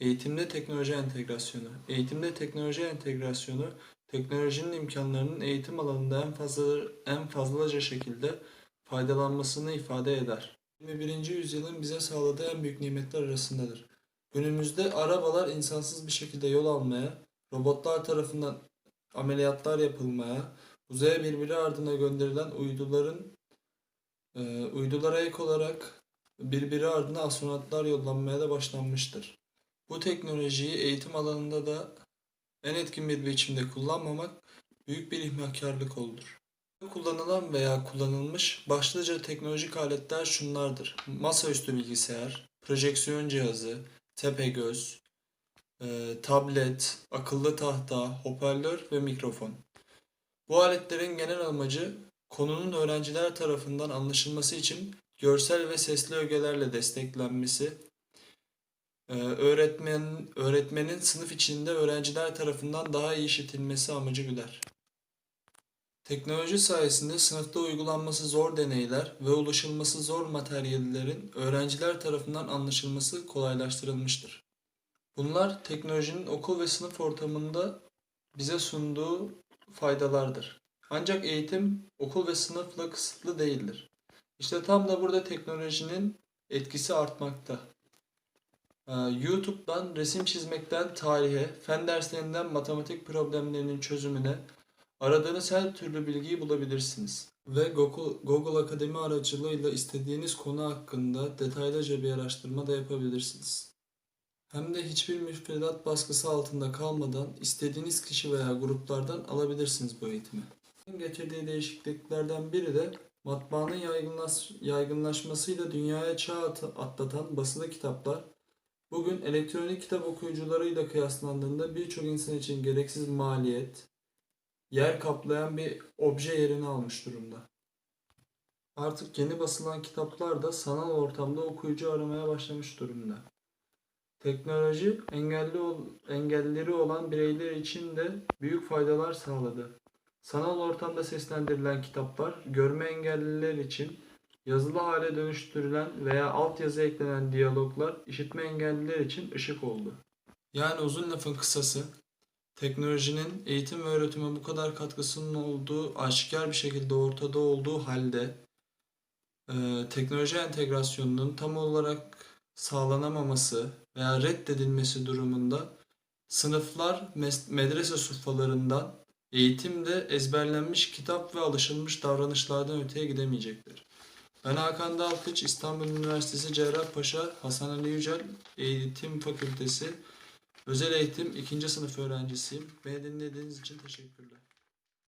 Eğitimde teknoloji entegrasyonu. Eğitimde teknoloji entegrasyonu, teknolojinin imkanlarının eğitim alanında en fazla en fazlaca şekilde faydalanmasını ifade eder. 21. yüzyılın bize sağladığı en büyük nimetler arasındadır. Günümüzde arabalar insansız bir şekilde yol almaya, robotlar tarafından ameliyatlar yapılmaya, uzaya birbiri ardına gönderilen uyduların e, uydulara ek olarak birbiri ardına astronotlar yollanmaya da başlanmıştır. Bu teknolojiyi eğitim alanında da en etkin bir biçimde kullanmamak büyük bir ihmalkarlık olur. Kullanılan veya kullanılmış başlıca teknolojik aletler şunlardır. Masaüstü bilgisayar, projeksiyon cihazı, tepegöz, e, tablet, akıllı tahta, hoparlör ve mikrofon. Bu aletlerin genel amacı konunun öğrenciler tarafından anlaşılması için görsel ve sesli ögelerle desteklenmesi, öğretmen öğretmenin sınıf içinde öğrenciler tarafından daha iyi işitilmesi amacı güder. Teknoloji sayesinde sınıfta uygulanması zor deneyler ve ulaşılması zor materyallerin öğrenciler tarafından anlaşılması kolaylaştırılmıştır. Bunlar teknolojinin okul ve sınıf ortamında bize sunduğu faydalardır. Ancak eğitim okul ve sınıfla kısıtlı değildir. İşte tam da burada teknolojinin etkisi artmakta. Ee, YouTube'dan resim çizmekten tarihe, fen derslerinden matematik problemlerinin çözümüne aradığınız her türlü bilgiyi bulabilirsiniz. Ve Google, Google Akademi aracılığıyla istediğiniz konu hakkında detaylıca bir araştırma da yapabilirsiniz. Hem de hiçbir müfredat baskısı altında kalmadan istediğiniz kişi veya gruplardan alabilirsiniz bu eğitimi. Getirdiği değişikliklerden biri de matbaanın yaygınlaş, yaygınlaşmasıyla dünyaya çağ at- atlatan basılı kitaplar Bugün elektronik kitap okuyucularıyla kıyaslandığında birçok insan için gereksiz maliyet, yer kaplayan bir obje yerini almış durumda. Artık yeni basılan kitaplar da sanal ortamda okuyucu aramaya başlamış durumda. Teknoloji engelli ol, engelleri olan bireyler için de büyük faydalar sağladı. Sanal ortamda seslendirilen kitaplar görme engelliler için Yazılı hale dönüştürülen veya altyazı eklenen diyaloglar işitme engelliler için ışık oldu. Yani uzun lafın kısası, teknolojinin eğitim ve öğretime bu kadar katkısının olduğu aşikar bir şekilde ortada olduğu halde e, teknoloji entegrasyonunun tam olarak sağlanamaması veya reddedilmesi durumunda sınıflar medrese suffalarından eğitimde ezberlenmiş kitap ve alışılmış davranışlardan öteye gidemeyecektir. Ben Hakan Dalkıç, İstanbul Üniversitesi Cerrahpaşa Hasan Ali Yücel Eğitim Fakültesi Özel Eğitim 2. sınıf öğrencisiyim. Beni dinlediğiniz için teşekkürler.